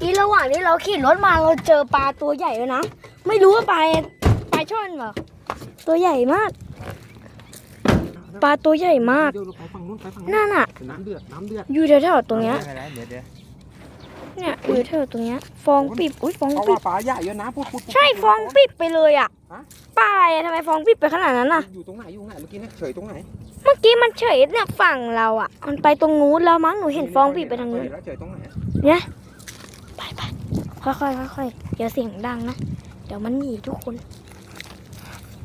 กี้ระหว่างที่เราขี่รถมาเราเจอปลาตัวใหญ่เลยนะ ไม่รู้ว่าปลาปลาช่อนเหรอ ตัวใหญ่มาก ปลาตัวใหญ่มาก เดี๋ยวเราไปฝั่งนู้นไปฝั่งนู้นนั่นอะ น้ำเดือดน้ำเดือดอยู่แถวๆตรงเนี้ยเดี๋ยวเดี๋ยวเนี่ยอยู่แถวๆตรงเนี้ย ฟองปิบ อุ้ยฟองเพราะปิว่าบ ปลาใหญ่เยอะนะพูดพูดพูด ใช่ฟองปิบไปเลยอะฮะ ปลาอะไรอะทำไมฟองปิบไปขนาดนั้นอะ อยู่ตรงไหนอยู่ตรงไหนเมื่อกี้เนี่ยเฉยตรงไหนเมื่อกี้มันเฉยเนี่ยฝั่งเราอะ มันไปตรงนู้นแล้วมั้งหนูเห็นฟองปิบไปทางนู้นแล้วเฉยตรงไหนเนี่ย ไปไปค่อยๆค่อยๆอย่าเสียงดังนะ เดี๋ยวมันหนีทุกคน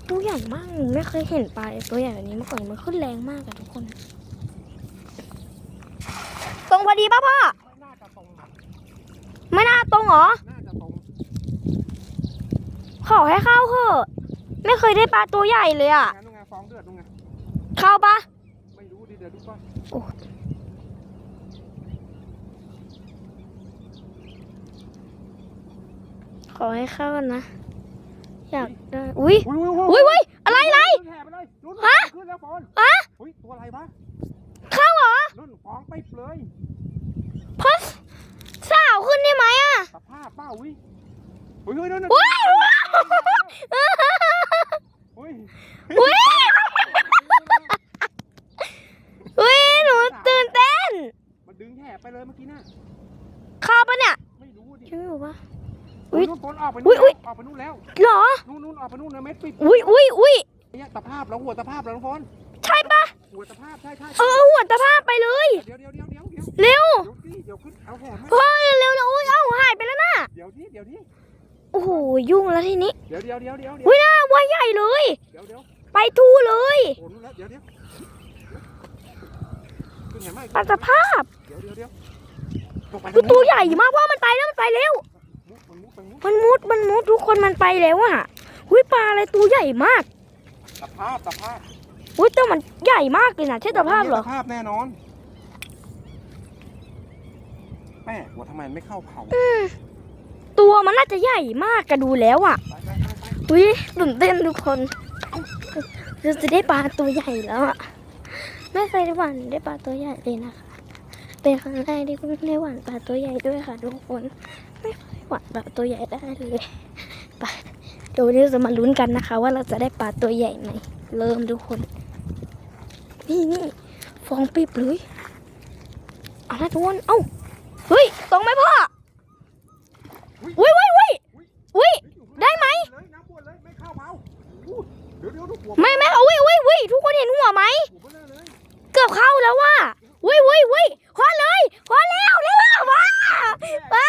ตัวใหญ่มากหนูไม่เคยเห็นปลาตัวใหญ่แบบนี้มาก่อนมันขึ้นแรงมากอะทุกคน ตรงพอดีป่ะพ่อไม่น่าจะตรงนะไม่น่าตรงเหรอ น่าจะตรงขอให้เข้าเถอะ ไม่เคยได้ปลาตัวใหญ่เลยอะงั้นตรงไงฟองเดือดตรงไงเข้าปะไม่รู้ดิเดี๋ยวดูก่อนขอ ให้เข้านะ อยากได้อุ้ยอุ้ยอุ้ยอุ้ยอะไรอะไร แห่ไปเลยลุ้นฮะ ขึ้นแล้วฟอนฮะอุ้ยตัวอะไรวะเข้าเหรอนุ่นฟองปิดเลยพ่อสาวขึ้นได้ไหมอะสภาพเปล่าอุ้ยอุ้ยอุ้ยนั่นอุ้ยอุ้ยอุ้ยอุ้ยหนูตื่นเต้น มันดึงแห่ไปเลยเมื่อกี้น่ะเข้าปะเนี่ย ไม่รู้ดิใช่ไหมวะ อุ๊ยนู่นฟอนออกไปอุ๊นู่ยนอุ๊ยแล้วออกไปนู่นแล้วเหรอ นู่นนู่นออกไปนู่นนะเม็ดปิดอุ้ยอุ้ยอุ้ยเนี่ยตะภาพแล้วหัวตะภาพแล้วน้องฟอนใช่ปะหัวตะภาพใช่ใช่เออหัวตะภาพไปเลย เดี๋ยวเดี๋ยวเดี๋ยวเดี๋ยวเดี๋ยวเร็วเดี๋ยวดิเดี๋ยวขึ้นเอาแห่มาเฮ้ยเร็วนะอุ้ยเอ้าหายไปแล้วนะเดี๋ยวดิเดี๋ยวดิโอ้โหยุ่งแล้วทีนี้เดี๋ยวเดี๋ยวเดี๋ยวเดี๋ยวเดี๋ยวอุ้ยน่าว่าใหญ่เลย เดี๋ยวเดี๋ยวไปทู่เลยโอ้นู่นแล้วเดี๋ยวเดี๋ยวขึ้นแห่มาปลาตะภาพเดี๋ยวเดี๋ยวเดี๋ยวตกไปคือตัวใหญ่มากเพราะมันไปแล้วมันไปแล้ว มุดมันมุดมันมุดมันมุดมันมุดทุกคนมันไปแล้วอะอุ้ยปลาอะไรตัวใหญ่มากตะภาพตะภาพอุ้ยตัวมันใหญ่มากเลยนะใช่ตะภาพเหรอตะภาพแน่นอนแม่หัวทำไมไม่เข้าเผาอืมตัวมันน่าจะใหญ่มากกระดูแล้วอะไปไปไปไปอุ้ยตื่นเต้นทุกคนเราจะได้ปลาตัวใหญ่แล้วอะไม่เคยได้หวานได้ปลาตัวใหญ่เลยนะคะเป็นครั้งแรกที่คุณได้หวานปลาตัวใหญ่ด้วยค่ะทุกคน ไม่เคยหวานปลาตัวใหญ่ได้เลยไปเดี๋ยววันนี้เราจะมาลุ้นกันนะคะ ว่าเราจะได้ปลาตัวใหญ่ไหมเริ่มทุกคน นี่นี่ฟองปิบเลยเอาละทุกคนเอ้าเฮ้ยตรงไหมพ่ออุ้ยอุ้ยอุ้ยอุ้ยได้ไหมเลยน้ำปวดเลยไม่เข้าเผาอู้เดี๋ยวเดี๋ยวดูหัวไม่ไม่เอาอุ้ยอุ้ยอุ้ยทุกคนเห็นหัวไหมหัวเบลอเลยเกือบเข้าแล้วว่ะอุ้ยอุ้ยอุ้ยพอเลยพอแล้วเร็วๆว้าว้า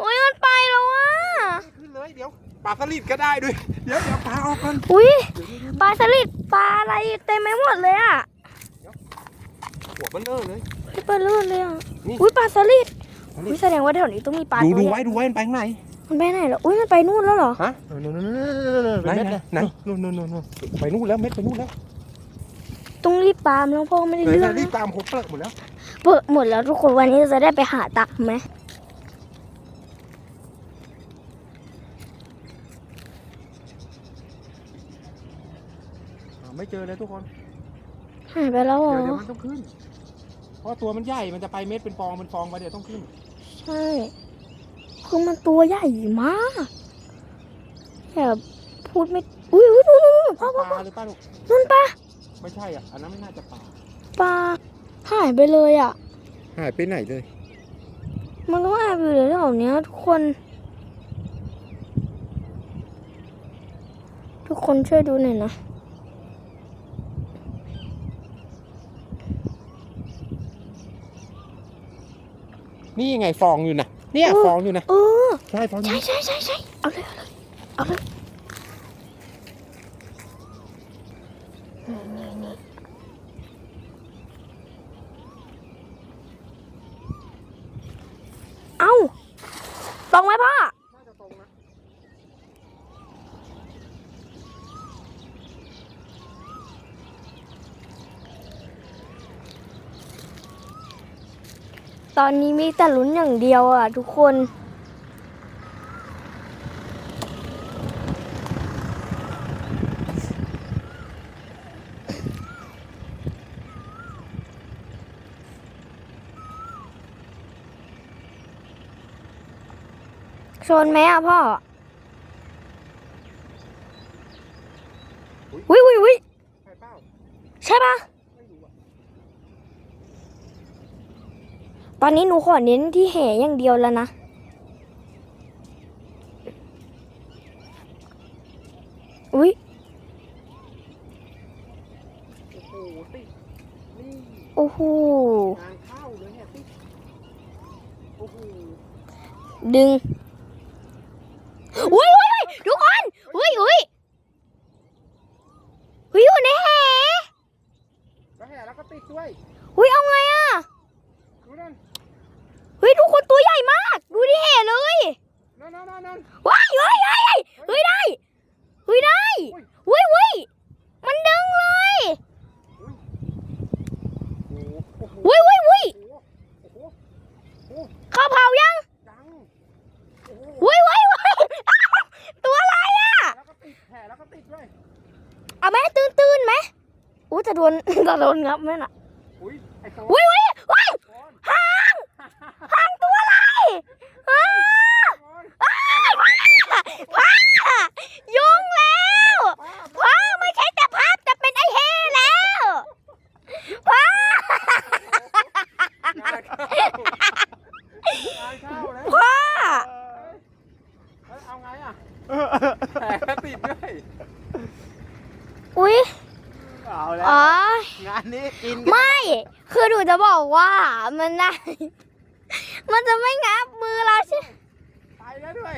อุ้ยมันไปแล้วว่ะ ขึ้นเลยเดี๋ยวปลาสลิด ก็ได้ด้วย เดี๋ยวเดี๋ยวปลาออกกันอุ้ยเดี๋ยวเดี๋ยวเดี๋ยวปลาสลิดปลาอะไรเต็มไปหมดเลยอะหัวเบลอเลยไม่ปลาลื่นเลยอะนี่อุ้ยปลาสลิดปลาสลิดอุ้ยแสดงว่าแถวนี้ต้องมีปลาดูตัวดูใหญ่ไว้ดูไว้มันไปข้างไหนมันไปไหนแล้วอุ้ยมันไปนู่นแล้วเหรอฮะนู่นนู่นนู่นนู่นไหนเป็นเม็ดไหนเลยไหนนู่นนู่นนู่นนู่นไปนู่นแล้วเม็ดไปนู่นแล้วต้องรีบปลามแล้วพ่อไม่ได้เลยเรื่องนะรีบนะตามผมเปลือกหมดแล้วเปิดหมดแล้วทุกคนวันนี้จะได้ไปหาตักไหม หาไม่ เจอเลยทุกคน หายไปแล้วเหรเดี๋ยวอเดี๋ยวมันต้องขึ้น เพราะตัวมันใหญ่ มันจะไปเม็ดเป็นฟองเป็นฟองไปเดี๋ยวต้องขึ้น ใช่ คือมันตัวใหญ่มากอย่าพูดไม่ อุ้ยอุ้ยนู่นนู่นพ่อปพ่อลาหรือเปล่าลูกนู่นปลาไม่ใช่อะ อันนั้นไม่น่าจะปลา ปลาหายไปเลยอะ หายไปไหนเลย มันต้องแอบอยู่แถวๆเนี้ยทุกคน ทุกคนช่วยดูหน่อยนะ นี่ไงฟองอยู่นะเนี่ยเออฟองอยู่นะเออใช่ฟองอยู่ใช่ใช่ใช่ใช่เอาเลยเอาเลยเอาเลยนี่นี่นี่เอ้าตรงไหมพ่อ น่าจะตรงนะ ตอนนี้มีแต่ลุ้นอย่างเดียวอะทุกคนชนไหมอะพ่อวิวิวิใช่เปล่าใช่ปะ ไม่รู้อะ ตอนนี้หนูขอเน้นที่แห่อย่างเดียวแล้วนะ อุ้ยโอ้โหติดนี่โอ้โหงานเข้าเลยเนี่ยติดโอ้โหดึงอุ้ยอุ้ยอุ้ยทุกคน อุ้ยอุ้ยอุ้ยอยู่ในแห่ก็แห่แล้วก็ติดด้วย อุ้ยเอาไงอะดูนั่น เฮ้ยทุกคนตัวใหญ่มาก ดูที่แห่เลยนั่นนั่นนั่นนั่นว้ายเฮ้ยเฮ้ยเฮ้ยเฮ้ยได้เฮ้ยได้เฮ้ยเฮ้ยมันดึงเลยโอ้โหโอ้โหเฮ้ยเฮ้ยเฮ้ยโอ้โหโอ้โหเข้าเผายังยังโอ้โหเฮ้ยเฮ้ยเฮ้ยตัวอะไรอะแล้วก็ติดแห่แล้วก็ติดด้วยเอาไหมตื่นตื่นไหมอู้จะโดนจะโดนงับไหมน่ะอุ้ยไอ้โซเฮ้ยเฮ้ยเฮ้ย โอน หางหางตัวอะไรอ้า โอน พ่ายุงแล้วพ่าไม่ใช่แต่ภาพจะเป็นไอ้เฮแล้วพ่างานเข้างานเข้าแล้ว พ่า เอ้ยเอาไงอะแผลก็ติ ดด้วยอุ้ยเอาแล้วอ๋องานนี้กินไม่ คือหนูจะบอกว่ามันได้ มันจะไม่งับมือเราใช่ ไปแล้วด้วย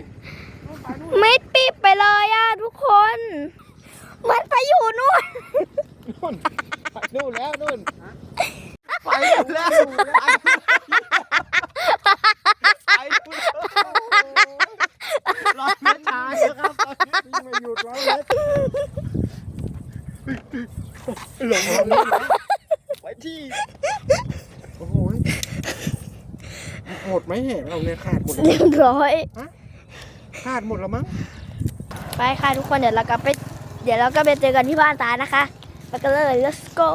นู่นไปนู่นไม่ปิดไปเลยอะทุกคน มันไปอยู่นู่น นู่นไปนู่นแล้วนู่นไปนู่นแล้วไปนู่นรอไม่ช้าเยอะครับตอนนี้ วิ่งไม่หยุดแล้วเล็ก หลงแล้วไปที่ โอ้โห หมดไหมแห่เราเนี่ยขาดหมดแล้วเรียบร้อย ขาดหมดแล้วมั้งไปค่ะทุกคนเดี๋ยวเราก็ไป เดี๋ยวเราก็ไปเจอกันที่บ้านตานะคะ ไปกันเลย let's go